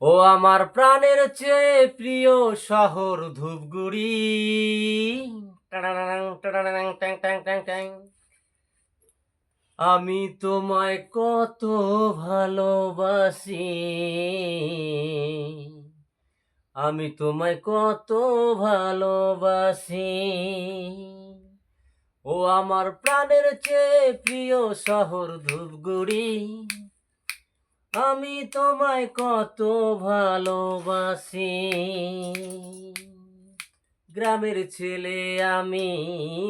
ও আমার প্রাণের চেয়ে প্রিয় শহর ধূপগুড়ি। আমি তোমায় কত ভালোবাসি। আমি তোমায় কত ভালোবাসি। ও আমার প্রাণের চেয়ে প্রিয় শহর ধূপগুড়ি। আমি তোমায় কত ভালোবাসি। গ্রামের ছেলে আমি,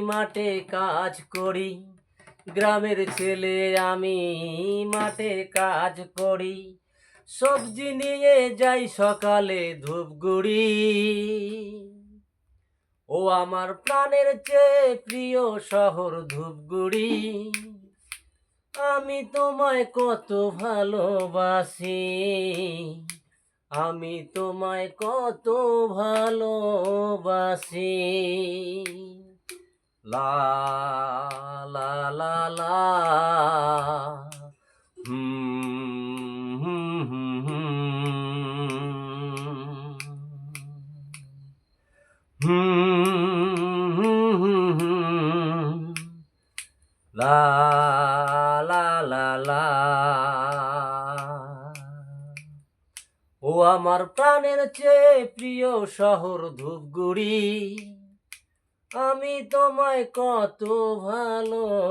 মাঠে কাজ করি। গ্রামের ছেলে আমি, মাঠে কাজ করি। সবজি নিয়ে যাই সকালে ধূপগুড়ি। ও আমার প্রাণের চেয়ে প্রিয় শহর ধূপগুড়ি। আমি তোমায় কত ভালোবাসি আমি তোমায় কত ভালোবাসি লা লা লা লা লা লা ও আমার প্রাণের চেয়ে প্রিয় শহর ধূপগুড়ি আমি তোমায় কত ভালোবাসি।